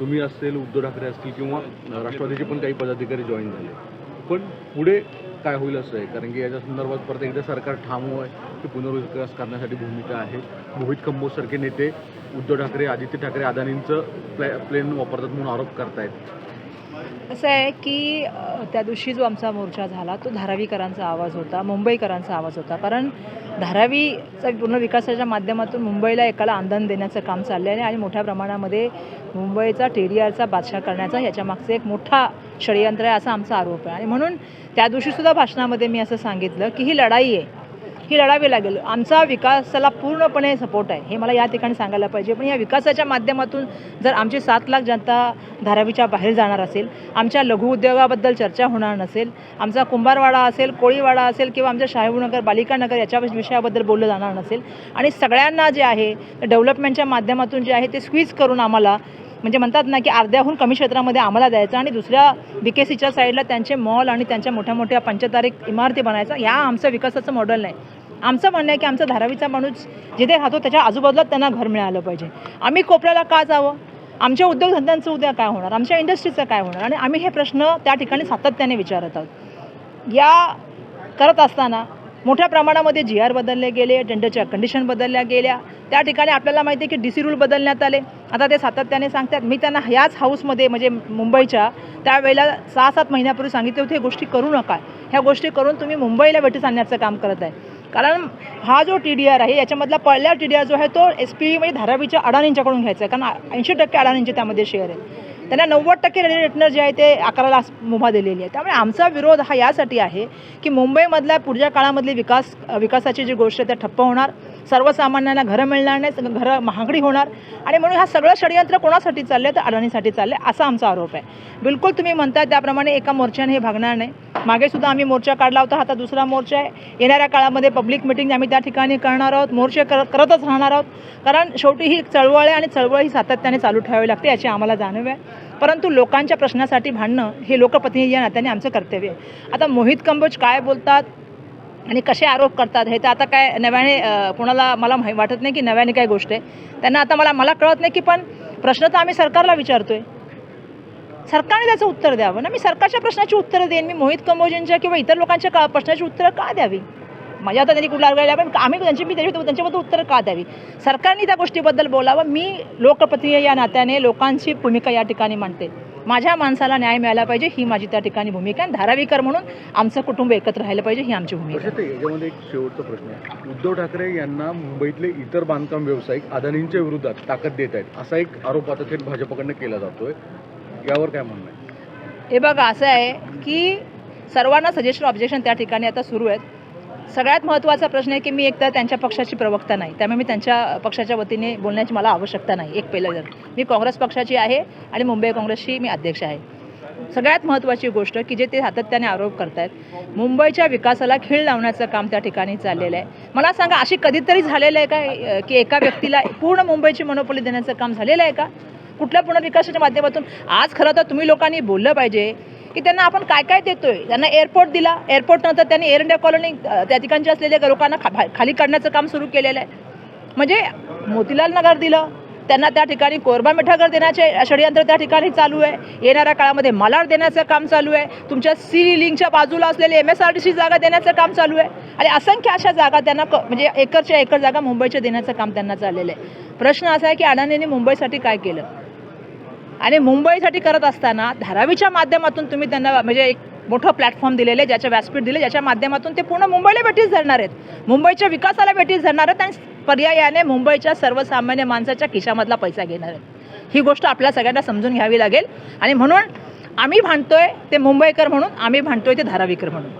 तुम्ही असेल उद्धव ठाकरे असतील किंवा राष्ट्रवादीचे पण काही पदाधिकारी जॉईन झाले. पण पुढे काय होईल असं आहे? कारण की याच्या संदर्भात परत एकदा सरकार ठाम आहे की पुनर्विकास करण्यासाठी भूमिका आहे. मोहित कंबोसारखे नेते उद्धव ठाकरे आदित्य ठाकरे अदानींचं प्लॅ प्लेन वापरतात म्हणून आरोप करतायत. असं आहे की त्या दिवशी जो आमचा मोर्चा झाला तो धारावीकरांचा आवाज होता मुंबईकरांचा आवाज होता. कारण धारावीचा पूर्ण विकासाच्या माध्यमातून मुंबईला एकाला आंदन देण्याचं काम चाललं आहे आणि मोठ्या प्रमाणामध्ये मुंबईचा टेरियरचा बादशाह करण्याचा ह्याच्यामागचं एक मोठा षडयंत्र आहे असा आमचा आरोप आहे. आणि म्हणून त्या दिवशीसुद्धा भाषणामध्ये मी असं सांगितलं की ही लढाई आहे. ही लढावी लागेल. आमचा विकासाला पूर्णपणे सपोर्ट आहे. हे मला या ठिकाणी सांगायला पाहिजे. पण या विकासाच्या माध्यमातून जर आमची सात लाख जनता धारावीच्या बाहेर जाणार असेल आमच्या लघुउद्योगाबद्दल चर्चा होणार नसेल आमचा कुंभारवाडा असेल कोळीवाडा असेल किंवा आमच्या शाहूनगर बालिका नगर याच्या विषयाबद्दल बोललं जाणार नसेल आणि सगळ्यांना जे आहे डेव्हलपमेंटच्या माध्यमातून जे आहे ते स्क्वीज करून आम्हाला म्हणजे म्हणतात ना की अर्ध्याहून कमी क्षेत्रामध्ये आम्हाला द्यायचं आणि दुसऱ्या बी के सीच्या साईडला त्यांचे मॉल आणि त्यांच्या मोठ्या मोठ्या पंचतारीख इमारती बनायचा ह्या आमचं विकासाचं मॉडेल नाही. आमचं म्हणणं आहे की आमचा धारावीचा माणूस जिथे राहतो त्याच्या आजूबाजूला त्यांना घर मिळालं पाहिजे. आम्ही कोपऱ्याला का जावं? आमच्या उद्योगधंद्यांचं उद्या काय होणार? आमच्या इंडस्ट्रीचं काय होणार? आणि आम्ही हे प्रश्न त्या ठिकाणी सातत्याने विचारत आहोत. या करत असताना मोठ्या प्रमाणामध्ये जी आर बदलले गेले टेंडरच्या कंडिशन बदलल्या गेल्या. त्या ठिकाणी आपल्याला माहिती आहे की डी सी रूल बदलण्यात आले. आता ते सातत्याने सांगतात. मी त्यांना ह्याच हाऊसमध्ये म्हणजे मुंबईच्या त्यावेळेला सहा सात महिन्यापूर्वी सांगितले होते हे गोष्टी करू नका. ह्या गोष्टी करून तुम्ही मुंबईला वेटीस आणण्याचं काम करत आहे. कारण हा जो टी डी आर आहे याच्यामधला पहिला टी डी आर जो आहे तो एस पी म्हणजे धारावीच्या अडाणींच्याकडून घ्यायचा आहे. कारण ऐंशी टक्के अडाणींचे त्यामध्ये शेअर आहे त्यांना नव्वद टक्के रेटनर जे आहे ते अकराला मुभा दिलेली आहे. त्यामुळे आमचा विरोध हा यासाठी आहे की मुंबईमधल्या पुढच्या काळामधली विकास विकासाची जी गोष्ट आहे त्या ठप्प होणार. सर्वसामान्यांना घरं मिळणार नाही घरं महागडी होणार. आणि म्हणून हा सगळं षडयंत्र कोणासाठी चाललं तर अडाणीसाठी चाललं आहे असा आमचा आरोप आहे. बिलकुल तुम्ही म्हणताय त्याप्रमाणे एका मोर्चाने हे भागणार नाही. मागे सुद्धा आम्ही मोर्चा काढला होता. आता दुसरा मोर्चा आहे. येणाऱ्या काळामध्ये पब्लिक मिटिंग आम्ही त्या ठिकाणी करणार आहोत. मोर्चे कर करतच राहणार आहोत. कारण शेवटी ही चळवळ आहे आणि चळवळ ही सातत्याने चालू ठेवावी लागते याची आम्हाला जाणीव आहे. परंतु लोकांच्या प्रश्नासाठी भांडणं हे लोकप्रतिनिधी या नात्याने आमचं कर्तव्य आहे. आता मोहित कंबोज काय बोलतात आणि कसे आरोप करतात हे तर आता काय नव्याने कोणाला मला माहि वाटत नाही की नव्याने काय गोष्ट आहे. त्यांना आता मला मला कळत नाही की पण प्रश्न तर आम्ही सरकारला विचारतो आहे सरकारने त्याचं उत्तर द्यावं ना? मी सरकारच्या प्रश्नाची उत्तरं देईन. मी मोहित कंबोजींच्या किंवा इतर लोकांच्या का प्रश्नाची उत्तरं का द्यावी? माझ्या आता त्यांनी कुठला लागल्या पण आम्ही त्यांची मी त्याच्या त्यांच्याबद्दल उत्तरं का द्यावी? सरकारने त्या गोष्टीबद्दल बोलावं. मी लोकप्रतिनिधी या नात्याने लोकांची भूमिका या ठिकाणी मांडते. माझ्या माणसाला न्याय मिळाला पाहिजे ही माझी त्या ठिकाणी भूमिका आहे. धारावीकर म्हणून आमचं कुटुंब एकत्र राहिलं पाहिजे ही आमची भूमिका याच्यामध्ये एक शेवटचा प्रश्न आहे. उद्धव ठाकरे यांना मुंबईतले इतर बांधकाम व्यावसायिक अदानींच्या विरोधात ताकद देत आहेत. असा एक आरोप आता थेट भाजपकडनं केला जातोय. यावर काय म्हणणं आहे? हे बघा असं आहे की सर्वांना सजेशन ऑब्जेक्शन त्या ठिकाणी आता सुरू आहेत. सगळ्यात महत्त्वाचा प्रश्न आहे की मी एकदा त्यांच्या पक्षाची प्रवक्ता नाही. त्यामुळे मी त्यांच्या पक्षाच्या वतीने बोलण्याची मला आवश्यकता नाही एक पहिलं जर. मी काँग्रेस पक्षाची आहे आणि मुंबई काँग्रेसची मी अध्यक्ष आहे. सगळ्यात महत्त्वाची गोष्ट की जे ते सातत्याने आरोप करतायत मुंबईच्या विकासाला खीळ लावण्याचं काम त्या ठिकाणी चाललेलं आहे. मला सांगा अशी कधीतरी झालेलं आहे का की एका व्यक्तीला पूर्ण मुंबईची मनोपली देण्याचं काम झालेलं आहे का? कुठल्या पुनर्विकासाच्या माध्यमातून? आज खरं तर तुम्ही लोकांनी बोललं पाहिजे की त्यांना आपण काय काय देतोय? त्यांना एअरपोर्ट दिला. एअरपोर्ट नंतर त्यांनी एअर इंडिया कॉलनी त्या ठिकाणच्या असलेल्या लोकांना खा खाली काढण्याचं काम सुरू केलेलं आहे. म्हणजे मोतीलाल नगर दिलं. त्यांना त्या ठिकाणी कोरबा मिठागर देण्याचे षडयंत्र त्या ठिकाणी चालू आहे. येणाऱ्या काळामध्ये मलाड देण्याचं काम चालू आहे. तुमच्या सी लिंकच्या बाजूला असलेले M S R T C जागा देण्याचं काम चालू आहे. आणि असंख्य अशा जागा त्यांना क म्हणजे एकरच्या एकर जागा मुंबईच्या देण्याचं काम त्यांना चाललेलं आहे. प्रश्न असा आहे की अडाणींनी मुंबईसाठी काय केलं? आणि मुंबईसाठी करत असताना धारावीच्या माध्यमातून तुम्ही त्यांना म्हणजे एक मोठं प्लॅटफॉर्म दिलेले ज्याच्या व्यासपीठ दिले ज्याच्या माध्यमातून ते पूर्ण मुंबईला भेटीस धरणार आहेत. मुंबईच्या विकासाला भेटीस धरणार आहेत आणि पर्यायाने मुंबईच्या सर्वसामान्य माणसाच्या खिशामधला पैसा घेणार आहेत. ही गोष्ट आपल्या सगळ्यांना समजून घ्यावी लागेल. आणि म्हणून आम्ही भांडतोय ते मुंबईकर म्हणून आम्ही भांडतोय ते धारावीकर म्हणून.